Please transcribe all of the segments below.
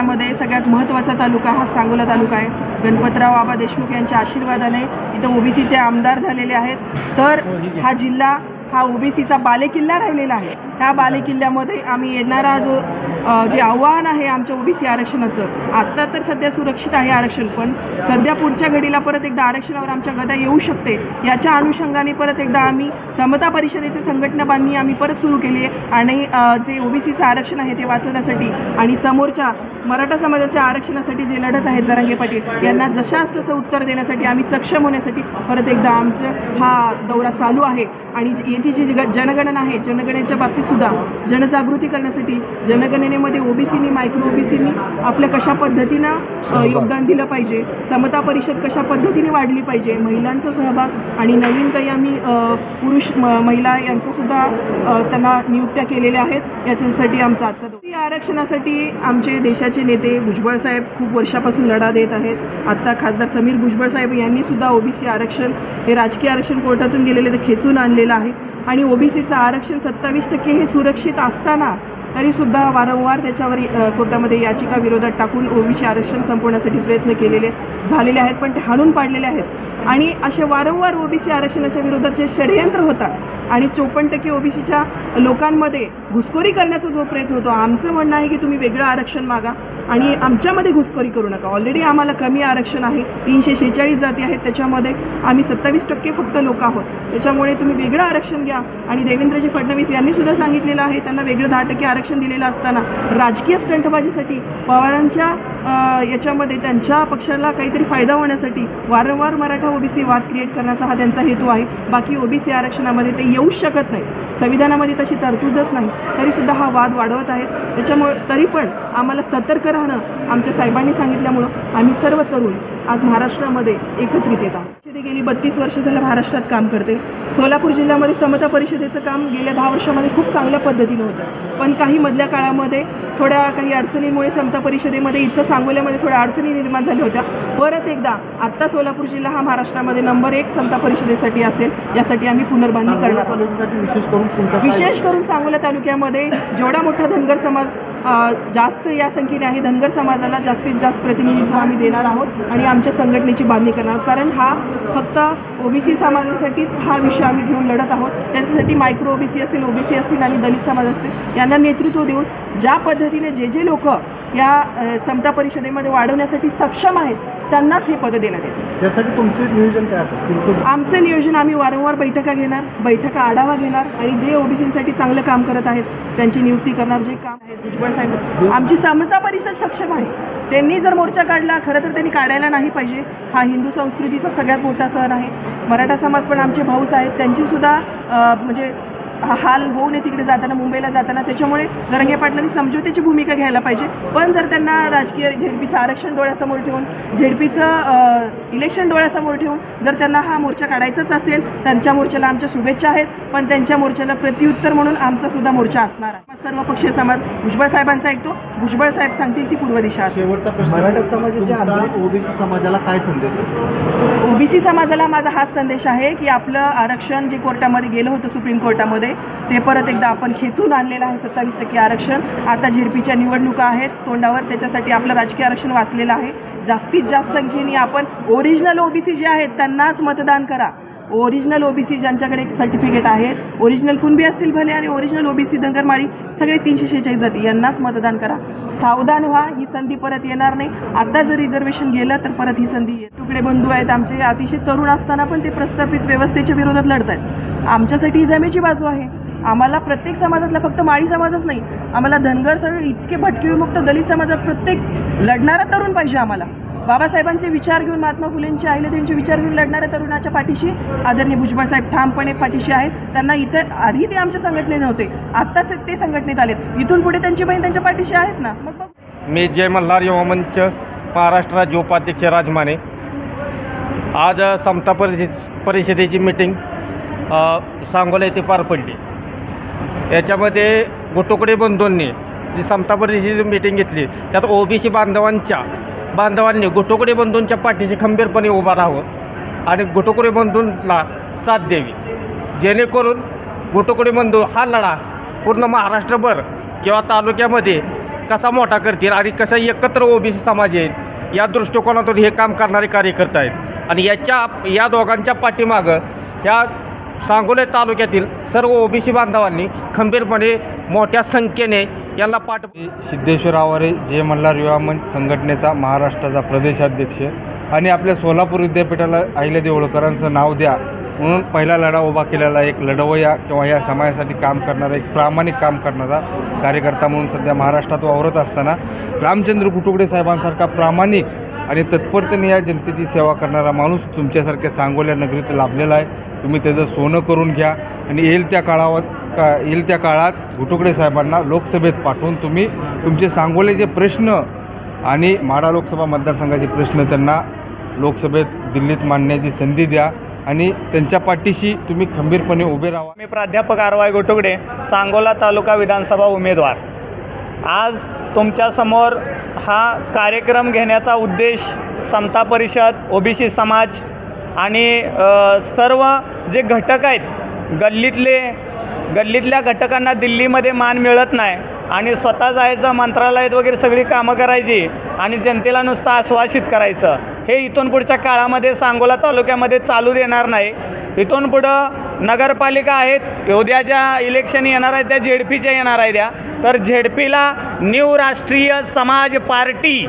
जिल्ह्यामध्ये सगळ्यात महत्त्वाचा तालुका हा सांगोला तालुका आहे. गणपतराव बाबा देशमुख यांच्या आशीर्वादाने इथं ओबीसीचे आमदार झालेले आहेत. तर हा जिल्हा हा ओबीसीचा बालेकिल्ला राहिलेला आहे. ह्या बालेकिल्ल्यामध्ये आम्ही येणारा जो जे आव्हान आहे आमच्या ओबीसी आरक्षणाचं आत्ता तर सध्या सुरक्षित आहे आरक्षण पण सध्या पुढच्या घडीला परत एकदा आरक्षणावर आमच्या गदा येऊ शकते. याच्या अनुषंगाने परत एकदा आम्ही समता परिषदेचे संघटना बांधणी आम्ही परत सुरू केली आहे. आणि जे ओबीसीचं आरक्षण आहे ते वाचवण्यासाठी आणि समोरच्या मराठा समाजाच्या आरक्षणासाठी जे लढत आहेत जरांगे पाटील यांना जशास तसं उत्तर देण्यासाठी आम्ही सक्षम होण्यासाठी परत एकदा आमचं हा दौरा चालू आहे. आणि याची जी ग- जनगणना आहे जनगणनेच्या बाबतीत सुद्धा जनजागृती करण्यासाठी जनगणनेमध्ये ओबीसीनी मायक्रो ओबीसीनी आपल्या कशा पद्धतीनं योगदान दिलं पाहिजे समता परिषद कशा पद्धतीने वाढली पाहिजे महिलांचा सहभाग आणि नवीन काही आम्ही पुरुष म- महिला यांचं सुद्धा अ, त्यांना नियुक्त्या केलेल्या आहेत याच्यासाठी आमचा आजचा आरक्षणासाठी आमचे देशाचे नेते भुजबळ साहेब खूप वर्षापासून लढा देत आहेत. आत्ता खासदार समीर भुजबळ साहेब यांनी ओबीसी आरक्षण हे राजकीय आरक्षण कोर्टातून गेलेले ते खेचून आणलेलं आहे. आणि ओबीसीचं आरक्षण सत्तावीस टक्के हे सुरक्षित असताना तरीसुद्धा वारंवार त्याच्यावर कोर्टामध्ये याचिका विरोधात टाकून ओबीसी आरक्षण संपवण्यासाठी प्रयत्न केलेले झालेले आहेत पण ते हाणून पाडलेले आहेत. आणि असे वारंवार ओबीसी आरक्षणाच्या विरोधात जे षडयंत्र होतात आणि चोपन्न टक्के ओबीसीच्या लोकांमध्ये घुसखोरी करण्याचा जो प्रयत्न होतो आमचं म्हणणं आहे की तुम्ही वेगळं आरक्षण मागा आणि आमच्यामध्ये घुसखोरी करू नका. ऑलरेडी आम्हाला कमी आरक्षण आहे तीनशे शेहेचाळीस जाती आहेत त्याच्यामध्ये आम्ही सत्तावीस टक्के फक्त लोक आहोत. त्याच्यामुळे तुम्ही वेगळं आरक्षण घ्या. आणि देवेंद्रजी फडणवीस यांनी सुद्धा सांगितलेलं आहे त्यांना वेगळं दहा टक्के आरक्षण दिलेलं असताना राजकीय स्टंटबाजीसाठी पवारांच्या याच्यामध्ये त्यांच्या पक्षाला काहीतरी फायदा होण्यासाठी वारंवार मराठा ओबीसी वाद क्रिएट करण्याचा हा त्यांचा हेतू आहे. बाकी ओबीसी आरक्षणामध्ये ते येऊच शकत नाही. संविधानामध्ये तशी तरतूदच नाही. तरीसुद्धा हा वाद वाढवत आहेत. त्याच्यामुळे तरी पण आम्हाला सतर्क राहणं आमच्या साहेबांनी सांगितल्यामुळं आम्ही सर्व तरुण आज महाराष्ट्रामध्ये एकत्रित येत आहोत. गेली बत्तीस वर्ष झालं महाराष्ट्रात काम करते. सोलापूर जिल्ह्यामध्ये समता परिषदेचं काम गेल्या दहा वर्षामध्ये खूप चांगल्या पद्धतीनं होतं. पण काही मधल्या काळामध्ये थोड्या काही अडचणींमुळे समता परिषदेमध्ये इथं सांगोल्यामध्ये थोड्या अडचणी निर्माण झाल्या होत्या. परत एकदा आत्ता सोलापूर जिल्हा हा महाराष्ट्रामध्ये नंबर एक समता परिषदेसाठी असेल यासाठी आम्ही पुनर्बांधणी करणार विशेष करून सांगोला तालुक्यामध्ये जेवढा मोठा धनगर समाज जास्त या संख्येने आहे. धनगर समाजाला जास्तीत जास्त प्रतिनिधित्व आम्ही देणार आहोत आणि आमच्या संघटनेची बांधणी करणार आहोत. कारण हा फक्त ओबीसी समाजासाठीच हा विषय आम्ही घेऊन लढत आहोत. त्याच्यासाठी मायक्रो ओबीसी असतील ओबीसी असतील आणि दलित समाज असतील यांना नेतृत्व देऊन ज्या पद्धतीने जे जे लोक या समता परिषदेमध्ये वाढवण्यासाठी सक्षम आहेत त्यांनाच हे पद देण्यात येते यासाठी तुमचे नियोजन काय असेल आमचं नियोजन आम्ही वारंवार बैठका घेणार बैठका आढावा घेणार आणि जे ओबीसीसाठी चांगलं काम करत आहेत त्यांची नियुक्ती करणार जे काम आहे भुजबळ साहेब आमची समता परिषद सक्षम आहे. त्यांनी जर मोर्चा काढला खरं तर त्यांनी काढायला नाही पाहिजे. हा हिंदू संस्कृतीचा सगळ्यात मोठा सण आहे. मराठा समाज पण आमचे भाऊच आहेत. त्यांची सुद्धा अं, म्हणजे हाल होऊ नये तिकडे जाताना मुंबईला जाताना. त्याच्यामुळे जरंगे पाटलांनी समझोत्याची भूमिका घ्यायला पाहिजे. पण जर त्यांना राजकीय झेडपीचं आरक्षण डोळ्यासमोर ठेवून झेडपीचं इलेक्शन डोळ्यासमोर ठेवून जर त्यांना हा मोर्चा काढायचाच असेल त्यांच्या मोर्चाला आमच्या शुभेच्छा आहेत. पण त्यांच्या मोर्चाला प्रत्युत्तर म्हणून आमचा सुद्धा मोर्चा असणार आहे. सर्व पक्षीय समाज भुजबळ साहेबांचा ऐकतो. भुजबळ साहेब सांगतील ती पूर्व दिशा मराठा ओबीसी समाजाला काय संदेश ओबीसी समाजाला माझा हाच संदेश आहे की आपलं आरक्षण जे कोर्टामध्ये गेलं होतं सुप्रीम कोर्टामध्ये ते परत एकदा आपण खेचून आणलेलं आहे सत्तावीस टक्के आरक्षण. आता झेडपीच्या निवडणुका आहेत. तोंडावर त्याच्यासाठी आपलं राजकीय आरक्षण वाचलेलं आहे. जास्तीत जास्त संख्येने आपण ओरिजिनल ओबीसी जे आहेत त्यांनाच मतदान करा. ओरिजिनल ओबीसी ज्यांच्याकडे एक सर्टिफिकेट आहे ओरिजिनल कुणबी असतील भले आणि ओरिजिनल ओबीसी दंगरमाळी सगळे तीनशे शेहेचाळीस जाती यांनाच मतदान करा. सावधान व्हा ही संधी परत येणार नाही. आता जर रिझर्वेशन गेलं तर परत ही संधी तुकडे बंधू आहेत आमचे. अतिशय तरुण असताना पण ते प्रस्थापित व्यवस्थेच्या विरोधात लढत आहेत आमच्यासाठी ही जमेची बाजू आहे. आम्हाला प्रत्येक समाजातला फक्त माळी समाजच नाही आम्हाला धनगर सगळे इतके भटकीविमुक्त दलित समाजात प्रत्येक लढणारा तरुण पाहिजे आम्हाला. बाबासाहेबांचे विचार घेऊन महात्मा फुलेंचे त्यांचे विचार घेऊन लढणाऱ्या तरुणाच्या पाठीशी आदरणीय भुजबळ साहेब ठामपणे पाठीशी आहेत. त्यांना इतर आधी ते आमच्या संघटनेत नव्हते आत्ताच ते संघटनेत आलेत. इथून पुढे त्यांची बहीण त्यांच्या पाठीशी आहेत ना? मग मी जय मल्हार युवा मंच महाराष्ट्र राज्य उपाध्यक्ष राजमाने. आज समता परिषद परिषदेची मीटिंग सांगोला येथे पार पडली. याच्यामध्ये गोटोकडे बंधूंनी जी समता परिषदेची मीटिंग घेतली त्यात ओबीसी बांधवांच्या बांधवांनी गोटोकडे बंधूंच्या पाठीशी खंबीरपणे उभा राहावं आणि गोटोकडे बंधूंना साथ द्यावी. जेणेकरून गोटोकडे बंधू हा लढा पूर्ण महाराष्ट्रभर किंवा तालुक्यामध्ये कसा मोठा करतील आणि कसा एकत्र ओबीसी समाज येईल या दृष्टिकोनातून हे काम करणारे कार्यकर्ते आहेत. आणि याच्या या दोघांच्या पाठीमागं ह्या सांगोले तालुक्यातील सर्व ओबीसी बांधवांनी खंबीरपणे मोठ्या संख्येने यांना पाठ सिद्धेश्वर आवारे जय मल्हार युवा मंच संघटनेचा महाराष्ट्राचा प्रदेशाध्यक्ष आणि आपल्या सोलापूर विद्यापीठाला अहिल्या देवळकरांचं नाव द्या म्हणून पहिला लढा उभा केलेला एक लढवया किंवा या समाजासाठी काम करणारा एक प्रामाणिक काम करणारा कार्यकर्ता म्हणून सध्या महाराष्ट्रात वावरत असताना रामचंद्र कुटुकडे साहेबांसारखा प्रामाणिक आणि तत्परतेने या जनतेची सेवा करणारा माणूस तुमच्यासारख्या सांगोल्या नगरीत लाभलेला आहे. तुम्ही त्याचं सोनं करून घ्या. आणि येईल त्या काळावर का येईल त्या काळात घुटुकडे साहेबांना लोकसभेत पाठवून तुम्ही तुमचे सांगोलेचे प्रश्न आणि माढा लोकसभा मतदारसंघाचे प्रश्न त्यांना लोकसभेत दिल्लीत मांडण्याची संधी द्या आणि त्यांच्या पाठीशी तुम्ही खंबीरपणे उभे राहा. मी प्राध्यापक आरवाय गोटुकडे सांगोला तालुका विधानसभा उमेदवार. आज तुमच्यासमोर हा कार्यक्रम घेण्याचा उद्देश समता परिषद ओबीसी समाज आणि सर्व जे घटक आहेत गल्लीतले गल्लीतल्या घटकांना दिल्लीमध्ये मान मिळत नाही आणि स्वतः जायचं मंत्रालयात वगैरे सगळी कामं करायची आणि जनतेला नुसतं आश्वासित करायचं हे इथून पुढच्या काळामध्ये सांगोला तालुक्यामध्ये चालू देणार नाही. इथून पुढं नगरपालिका आहेत उद्याच्या इलेक्शन येणार आहेत त्या झेडपीच्या येणार आहेत त्या तर झेडपीला न्यू राष्ट्रीय समाज पार्टी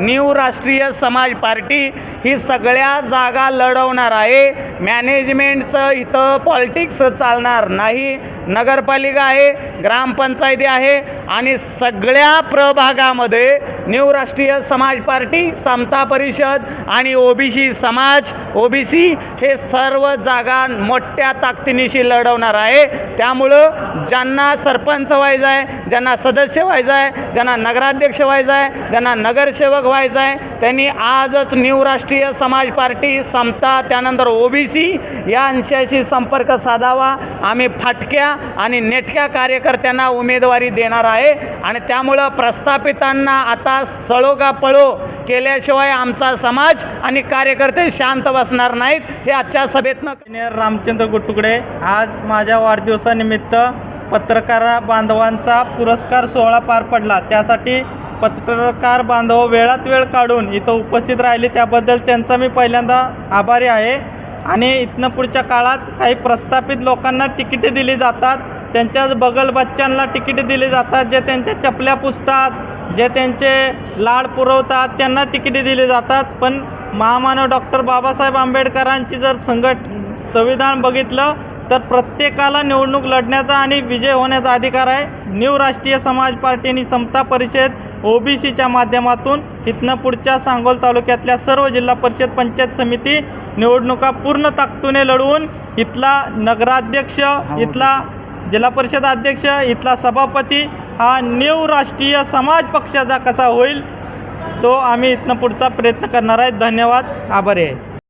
न्यू राष्ट्रीय समाज पार्टी ही सगळ्या जागा लढवणार आहे. मॅनेजमेंटचं इथं पॉलिटिक्स चालणार नाही. नगरपालिका आहे ग्रामपंचायती आहे आणि सगळ्या प्रभागामध्ये न्यू राष्ट्रीय समाज पार्टी समता परिषद आणि ओबीसी समाज ओबीसी हे सर्व जागा मोठ्या ताकदीनिशी लढवणार आहे. त्यामुळं ज्यांना सरपंच व्हायचं आहे ज्यांना सदस्य व्हायचं आहे ज्यांना नगराध्यक्ष व्हायचं आहे ज्यांना नगरसेवक व्हायचं आहे त्यांनी आजच न्यू राष्ट्रीय समाज पार्टी समता त्यानंतर ओबीसी या अंशाशी संपर्क साधावा. आम्ही फाटक्या आणि नेटक्या कार्यकर्त्यांना उमेदवारी देणार आहे. आणि त्यामुळं प्रस्थापितांना आता सळोगा पळो केल्याशिवाय आमचा समाज आणि कार्यकर्ते शांत बसणार नाहीत हे आजच्या सभेतनं इंजिनियर रामचंद्र गुटुकडे आज माझ्या वाढदिवसानिमित्त पत्रकार बांधवांचा पुरस्कार सोहळा पार पडला. त्यासाठी पत्रकार बांधव वेळात वेळ काढून इथं उपस्थित राहिले त्याबद्दल त्यांचा मी पहिल्यांदा आभारी आहे. आणि इथनं पुढच्या काळात काही प्रस्थापित लोकांना तिकिटे दिली जातात त्यांच्याच बगल बच्चांना तिकिटे दिली जातात जे त्यांच्या चपल्या पुसतात जे त्यांचे लाड पुरवतात त्यांना तिकिटे दिली जातात. पण महामानव डॉक्टर बाबासाहेब आंबेडकरांची जर संघट संविधान बघितलं तर प्रत्येकाला निवडणूक लढण्याचा आणि विजय होण्याचा अधिकार आहे. न्यू राष्ट्रीय समाज पार्टी आणि समता परिषद ओबीसीच्या माध्यमातून इथनं पुढच्या सांगोल तालुक्यातल्या सर्व जिल्हा परिषद पंचायत समिती निवडणुका पूर्ण ताकदीने लढवून इथला नगराध्यक्ष इथला जिल्हा परिषद अध्यक्ष इथला सभापती हा न्यू राष्ट्रीय समाज पक्षाचा कसा होईल तो आम्ही इथनं पुढचा प्रयत्न करणार आहे. धन्यवाद. आभारी आहे.